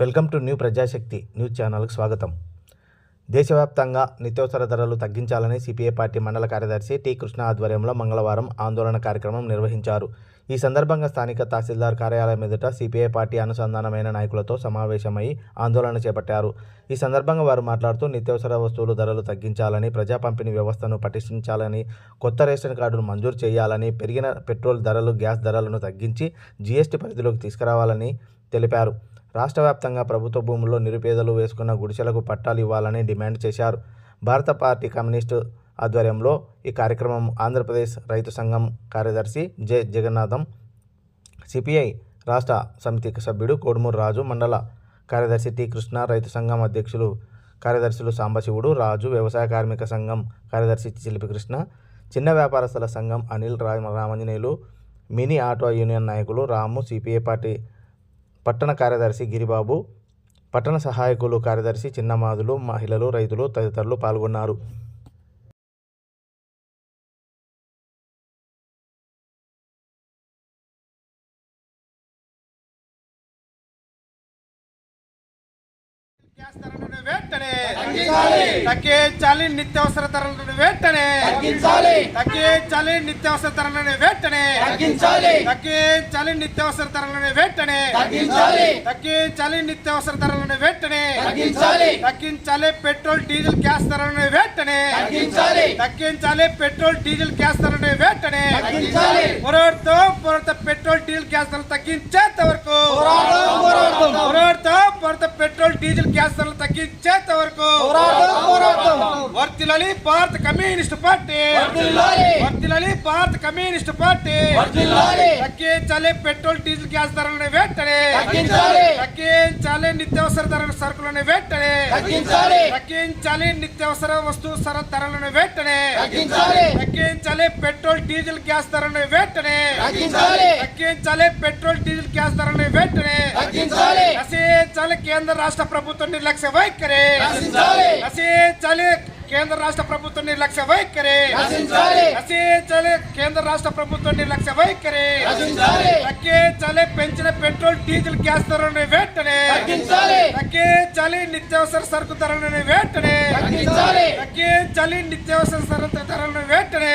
Welcome to new Prajashakti news ఛానల్కు స్వాగతం. దేశవ్యాప్తంగా నిత్యావసర ధరలు తగ్గించాలని సిపిఐ పార్టీ మండల కార్యదర్శి టి కృష్ణ ఆధ్వర్యంలో మంగళవారం ఆందోళన కార్యక్రమం నిర్వహించారు. ఈ సందర్భంగా స్థానిక తహసీల్దార్ కార్యాలయం ఎదుట సిపిఐ పార్టీ అనుసంధానమైన నాయకులతో సమావేశమై ఆందోళన చేపట్టారు. ఈ సందర్భంగా వారు మాట్లాడుతూ నిత్యావసర వస్తువులు ధరలు తగ్గించాలని ప్రజా పంపిణీ వ్యవస్థను పటిష్టించాలని కొత్త రేషన్ కార్డును మంజూరు చేయాలని పెరిగిన పెట్రోల్ ధరలు గ్యాస్ ధరలను తగ్గించి జీఎస్టీ పరిధిలోకి తీసుకురావాలని తెలిపారు. రాష్ట్ర వ్యాప్తంగా ప్రభుత్వ భూముల్లో నిరుపేదలు వేసుకున్న గుడిసెలకు పట్టాలు ఇవ్వాలని డిమాండ్ చేశారు. భారత పార్టీ కమ్యూనిస్టు ఆధ్వర్యంలో ఈ కార్యక్రమం ఆంధ్రప్రదేశ్ రైతు సంఘం కార్యదర్శి జె. జగన్నాథం సిపిఐ రాష్ట్ర సమితి సభ్యుడు కోడుమూరు రాజు మండల కార్యదర్శి టి. కృష్ణ రైతు సంఘం అధ్యక్షులు కార్యదర్శులు సాంబశివుడు రాజు వ్యవసాయ కార్మిక సంఘం కార్యదర్శి చిలిపి కృష్ణ చిన్న వ్యాపారస్తుల సంఘం అనిల్ రా రామంజనేయులు మినీ ఆటో యూనియన్ నాయకులు రాము సిపిఐ పార్టీ పట్టణ కార్యదర్శి గిరిబాబు పట్టణ సహాయకులు కార్యదర్శి చిన్నమాదులు మహిళలు రైతులు తదితరులు పాల్గొన్నారు. ధరలను వెంటనే తగ్గించాలి. నిత్యావసర ధరలను వెంటనే తగ్గించాలి. నిత్యావసర ధరలను వెంటనే తగ్గించాలి. నిత్యావసర ధరలను వెంటనే తగ్గించాలి. నిత్యావసర ధరలను వెంటనే తగ్గించాలి. పెట్రోల్ డీజిల్ గ్యాస్ ధరలను తగ్గించాలి. తగ్గించాలి. పెట్రోల్ డీజిల్ గ్యాస్ ధరలను వెంటనే తగ్గించాలి. పోరాడుతాం పోరాడతాం పెట్రోల్ డీజిల్ గ్యాస్ ధరలు తగ్గించేంత వరకు. పోరాడతాం, పోరాడతాం. పెట్రోల్ డీజిల్ గ్యాస్ ధరలు తగ్గించేంత వరకు. వర్తిలాలి భారత కమ్యూనిస్ట్ పార్టీ. వర్తిలాలి భారత కమ్యూనిస్ట్ పార్టీ. తగ్గించాలి. పెట్రోల్ డీజిల్ గ్యాస్ ధరలను వెంటనే తగ్గించాలి. తగ్గించాలి. నిత్యావసర ధరల సరుకులను వెంటనే తగ్గించాలి. తగ్గించాలి నిత్యావసర వస్తువు సర ధరలను వెంటనే తగ్గించాలి. తగ్గించాలి పెట్రోల్ డీజిల్ గ్యాస్ ధరలను వెంటనే తగ్గించాలి. తగ్గించాలి పెట్రోల్ డీజిల్ గ్యాస్ ధరలను వెంటనే తగ్గించాలి. నశించాలి కేంద్ర రాష్ట్ర ప్రభుత్వం నిర్లక్ష్య వైఖరి నశించాలి. నశించాలి కేంద్ర రాష్ట్ర ప్రభుత్వం నిర్లక్ష్య వైఖరి నశించాలి. కేంద్ర రాష్ట్ర ప్రభుత్వం నిర్లక్ష్య వైఖరి. తగ్గించాలి పెంచిన పెట్రోల్ డీజిల్ గ్యాస్ ధరలను వెంటనే తగ్గించాలి. నిత్యావసర సరుకు ధరలను వెంటనే తగ్గించాలి. నిత్యావసర సరుకు ధరలను వెంటనే.